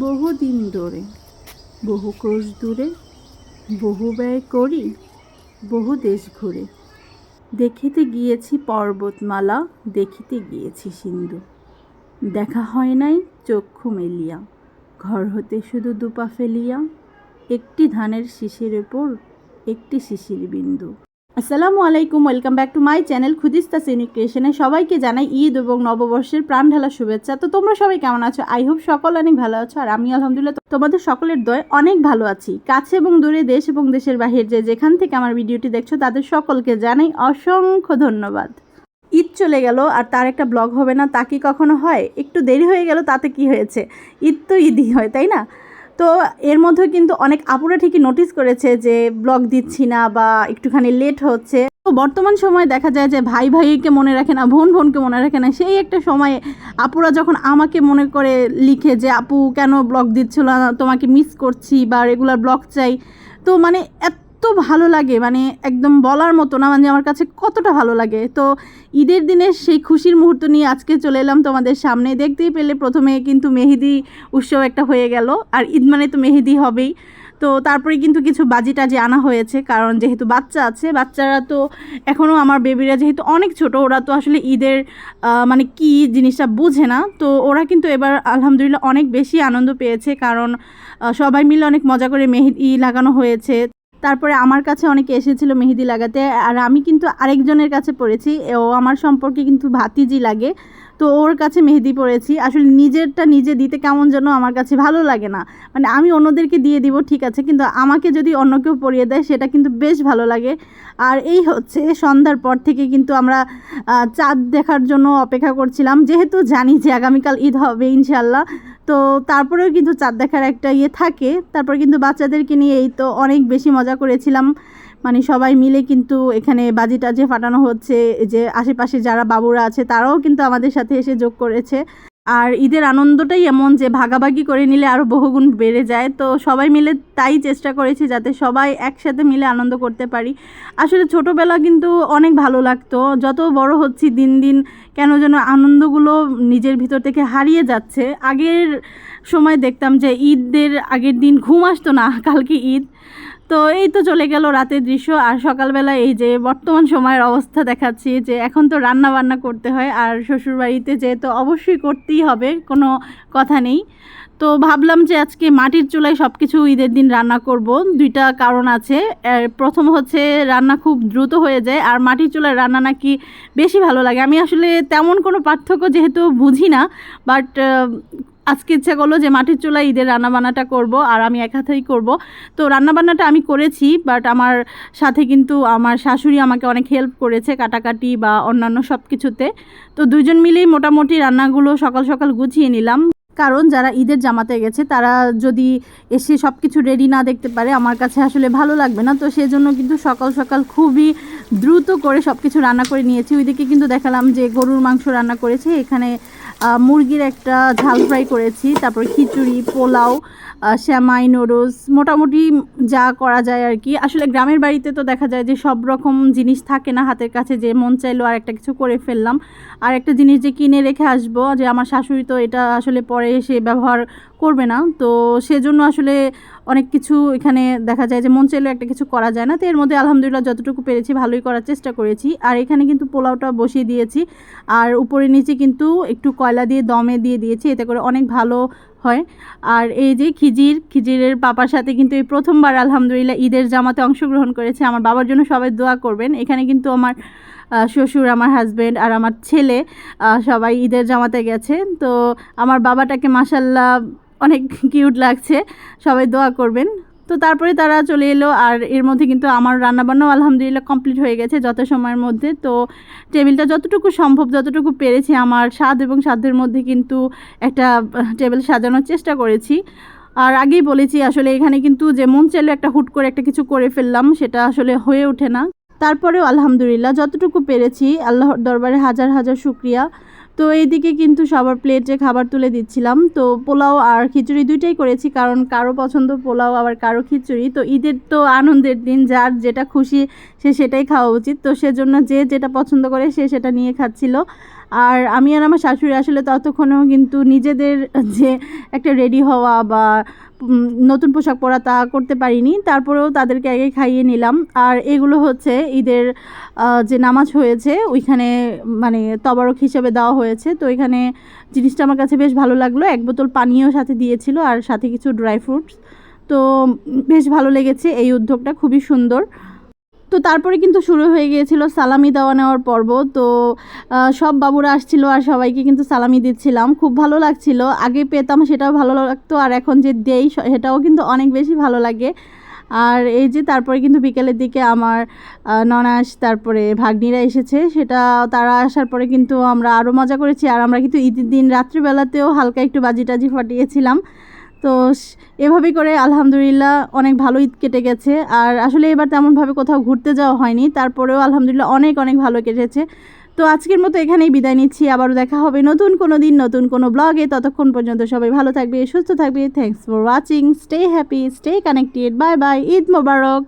বহুদিন ধরে, বহু ক্রোশ দূরে, বহু ব্যয় করি, বহু দেশ ঘুরে। দেখিতে গিয়েছি পর্বতমালা, দেখিতে গিয়েছি সিন্ধু। দেখা হয় নাই চক্ষু মেলিয়া, ঘর হতে শুধু দুপা ফেলিয়া, একটি ধানের শিশির ওপর একটি শিশির বিন্দু। আসসালামু আলাইকুম, welcome back to my channel খুদিস্তা সিনিক ক্রিয়েশনে। সবাইকে জানাই ঈদ এবং নববর্ষের প্রাণ ঢালা শুভেচ্ছা। তো তোমরা সবাই কেমন আছো? আই হোপ সকল অনেক ভালো আছো, আর আমি আলহামদুলিল্লাহ তোমাদের সকলের দয় অনেক ভালো আছি। কাছে এবং দূরে দেশ এবং দেশের বাহির যে যেখান থেকে আমার ভিডিওটি দেখছ, তাদের সকলকে জানাই অসংখ্য ধন্যবাদ। ঈদ চলে গেল, আর তার একটা ব্লগ হবে না, তা কি কখনো হয়? একটু দেরি হয়ে গেল, তাতে কি হয়েছে? ঈদ তো ঈদই হয়, তাই না? তো এর মধ্যে কিন্তু অনেক আপুরা ঠিকই নোটিস করেছে যে ব্লগ দিচ্ছি না বা একটুখানি লেট হচ্ছে। তো বর্তমান সময়ে দেখা যায় যে ভাই ভাইকে মনে রাখে না, বোন বোনকে মনে রাখে না। সেই একটা সময়ে আপুরা যখন আমাকে মনে করে লিখে যে, আপু, কেন ব্লগ দিচ্ছিল না? তোমাকে মিস করছি বা রেগুলার ব্লগ চাই। তো মানে এত ভালো লাগে মানে একদম বলার মতো না মানে আমার কাছে কতটা ভালো লাগে। তো ঈদের দিনে সেই খুশির মুহূর্ত নিয়ে আজকে চলে এলাম তোমাদের সামনে। দেখতেই পেলে প্রথমে কিন্তু মেহেদি উৎসব একটা হয়ে গেল, আর ঈদ মানে তো মেহেদি হবেই। তো তারপরে কিন্তু কিছু বাজি টাজি আনা হয়েছে, কারণ যেহেতু বাচ্চা আছে, বাচ্চারা তো এখনও আমার বেবিরা যেহেতু অনেক ছোট, ওরা তো আসলে ঈদের মানে কি জিনিসটা বুঝে না। তো ওরা কিন্তু এবার আলহামদুলিল্লাহ অনেক বেশি আনন্দ পেয়েছে, কারণ সবাই মিলে অনেক মজা করে মেহেদি লাগানো হয়েছে। তারপরে আমার কাছে অনেকে এসেছিল মেহেদি লাগাতে, আর আমি কিন্তু আরেকজনের কাছে পড়েছি। ও আমার সম্পর্কে কিন্তু ভাতিজি লাগে। তো ওর কাছে মেহেদি পড়েছি আসলে নিজেরটা নিজে দিতে কেমন যেন আমার কাছে ভালো লাগে না। মানে আমি অন্যদেরকে দিয়ে দিব, ঠিক আছে, কিন্তু আমাকে যদি অন্য কেউ পরিয়ে দেয়, সেটা কিন্তু বেশ ভালো লাগে। আর এই হচ্ছে সন্ধ্যার পর থেকে কিন্তু আমরা চাঁদ দেখার জন্য অপেক্ষা করছিলাম। যেহেতু জানি যে আগামীকাল ঈদ হবে ইনশাল্লাহ তো তারপরেও কিন্তু চাঁদ দেখার একটা ইয়ে থাকে। তারপর কিন্তু বাচ্চাদেরকে নিয়ে এই তো অনেক বেশি মজা করেছিলাম। মানে সবাই মিলে কিন্তু এখানে বাজি টাজি ফাটানো হচ্ছে যে আশেপাশে যারা বাবুরা আছে তারাও কিন্তু আমাদের সাথে এসে যোগ করেছে। আর ঈদের আনন্দটাই এমন যে ভাগাভাগি করে নিলে আরও বহুগুণ বেড়ে যায়। তো সবাই মিলে তাই চেষ্টা করেছি যাতে সবাই একসাথে মিলে আনন্দ করতে পারি। আসলে ছোটোবেলা কিন্তু অনেক ভালো লাগতো। যত বড় হচ্ছি দিন দিন কেন যেন আনন্দগুলো নিজের ভিতর থেকে হারিয়ে যাচ্ছে। আগের সময় দেখতাম যে ঈদের আগের দিন ঘুম আসতো না, কালকে ঈদ। তো এই তো চলে গেল রাতের দৃশ্য। আর সকালবেলা এই যে বর্তমান সময়ের অবস্থা দেখাচ্ছি, যে এখন তো রান্না বান্না করতে হয়, আর শ্বশুরবাড়িতে যেহেতু অবশ্যই করতেই হবে, কোনো কথা নেই। তো ভাবলাম যে আজকে মাটির চুলায় সব কিছু ঈদের দিন রান্না করব। দুইটা কারণ আছে। প্রথম হচ্ছে, রান্না খুব দ্রুত হয়ে যায়, আর মাটির চুলায় রান্না নাকি বেশি ভালো লাগে। আমি আসলে তেমন কোনো পার্থক্য যেহেতু বুঝি না বাট আজকে ইচ্ছা করল যে মাটির চুলায় ঈদের রান্নাবান্নাটা করব আর আমি এক হাতেই করব। তো রান্নাবান্নাটা আমি করেছি বাট আমার সাথে কিন্তু আমার শাশুড়ি আমাকে অনেক হেল্প করেছে কাটাকাটি বা অন্যান্য সব কিছুতে তো দুজন মিলেই মোটামুটি রান্নাগুলো সকাল সকাল গুছিয়ে নিলাম। কারণ যারা ঈদের জামাতে গেছে, তারা যদি এসে সব কিছু রেডি না দেখতে পারে, আমার কাছে আসলে ভালো লাগবে না। তো সেজন্য কিন্তু সকাল সকাল খুবই দ্রুত করে সব কিছু রান্না করে নিয়েছি। ওইদিকে কিন্তু দেখালাম যে গরুর মাংস রান্না করেছে। এখানে মুরগির একটা ঝাল ফ্রাই করেছি। তারপর খিচুড়ি, পোলাও শ্যামাই নুডলস, মোটামুটি যা করা যায় আর কি আসলে গ্রামের বাড়িতে তো দেখা যায় যে সব রকম জিনিস থাকে না হাতের কাছে, যে মন চাইলো আর একটা কিছু করে ফেললাম। আর একটা জিনিস যে কিনে রেখে আসব, যে আমার শাশুড়ি তো এটা আসলে পরে এসে ব্যবহার করবে না। তো সেজন্য আসলে অনেক কিছু এখানে দেখা যায় যে মন চাইলেও একটা কিছু করা যায় না। তো এর মধ্যে আলহামদুলিল্লাহ যতটুকু পেরেছি ভালোই করার চেষ্টা করেছি। আর এখানে কিন্তু পোলাওটা বসিয়ে দিয়েছি। আর উপরে নিচে কিন্তু একটু কয়লা দিয়ে, দমে দিয়ে দিয়েছি। এতে করে অনেক ভালো হয়। আর এই যে খিজির, খিজিরের পাপার সাথে কিন্তু এই প্রথমবার আলহামদুলিল্লাহ ঈদের জামাতে অংশগ্রহণ করেছে। আমার বাবার জন্য সবাই দোয়া করবেন। এখানে কিন্তু আমার শ্বশুর, আমার হাজব্যান্ড আর আমার ছেলে সবাই ঈদের জামাতে গেছে। তো আমার বাবাটাকে মাসাল্লাহ অনেক কিউট লাগছে, সবাই দোয়া করবেন। তো তারপরে তারা চলে এলো, আর এর মধ্যে কিন্তু আমার রান্নাবান্নাও আলহামদুলিল্লাহ কমপ্লিট হয়ে গেছে যত সময়ের মধ্যে। তো টেবিলটা যতটুকু সম্ভব, যতটুকু পেরেছি আমার স্বাদ এবং সাধ্যের মধ্যে কিন্তু একটা টেবিল সাজানোর চেষ্টা করেছি। আর আগেই বলেছি, আসলে এখানে কিন্তু যে মন চাইলে একটা হুট করে একটা কিছু করে ফেললাম, সেটা আসলে হয়ে ওঠে না। তারপরেও আলহামদুলিল্লাহ, যতটুকু পেরেছি, আল্লাহর দরবারে হাজার হাজার শুক্রিয়া। তো এইদিকে কিন্তু সবার প্লেটে খাবার তুলে দিচ্ছিলাম, তো পোলাও আর খিচুড়ি দুইটাই করেছি, কারণ কারও পছন্দ পোলাও, আবার কারও খিচুড়ি। তো ঈদের তো আনন্দের দিন, যার যেটা খুশি সে সেটাই খাওয়া উচিত। তো সেজন্য যে যেটা পছন্দ করে সে সেটা নিয়ে খাচ্ছিল। আর আমি আর আমার শাশুড়ি আসলে ততক্ষণেও কিন্তু নিজেদের যে একটা রেডি হওয়া বা নতুন পোশাক পরা তা করতে পারিনি। তারপরেও তাদেরকে আগে খাইয়ে নিলাম। আর এগুলো হচ্ছে ঈদের যে নামাজ হয়েছে, ওইখানে মানে তবারক হিসেবে দেওয়া হয়েছে। তো এখানে জিনিসটা আমার কাছে বেশ ভালো লাগল। এক বোতল পানীয় সাথে দিয়েছিল আর সাথে কিছু ড্রাই ফ্রুটস। তো বেশ ভালো লেগেছে। এই উদ্যোগটা খুবই সুন্দর। তো তারপরে কিন্তু শুরু হয়ে গিয়েছিল সালামি দেওয়া নেওয়ার পর্ব। তো সব বাবুরা আসছিল আর সবাইকে কিন্তু সালামি দিচ্ছিলাম। খুব ভালো লাগছিল। আগে পেতাম, সেটাও ভালো লাগতো। আর এখন যে দেই সেটাও কিন্তু অনেক বেশি ভালো লাগে। আর এই যে তারপরে কিন্তু বিকেলের দিকে আমার ননাস, তারপরে ভাগ্নিরা এসেছে। সেটা, তারা আসার পরে কিন্তু আমরা আরও মজা করেছি। আর আমরা কিন্তু ঈদের দিন রাত্রিবেলাতেও হালকা একটু বাজি টাজি ফাটিয়েছিলাম। তো এভাবে করে আলহামদুলিল্লাহ অনেক ভালো ঈদ কেটে গেছে। আর আসলে এবার তেমনভাবে কোথাও ঘুরতে যাওয়া হয়নি, তারপরেও আলহামদুলিল্লাহ অনেক অনেক ভালো কেটেছে। তো আজকের মতো এখানেই বিদায় নিচ্ছি, আবারও দেখা হবে নতুন কোনো দিন, নতুন কোনো ব্লগে। ততক্ষণ পর্যন্ত সবাই ভালো থাকবে, সুস্থ থাকবে। Thanks for watching stay happy stay connected bye bye Eid Mobarak.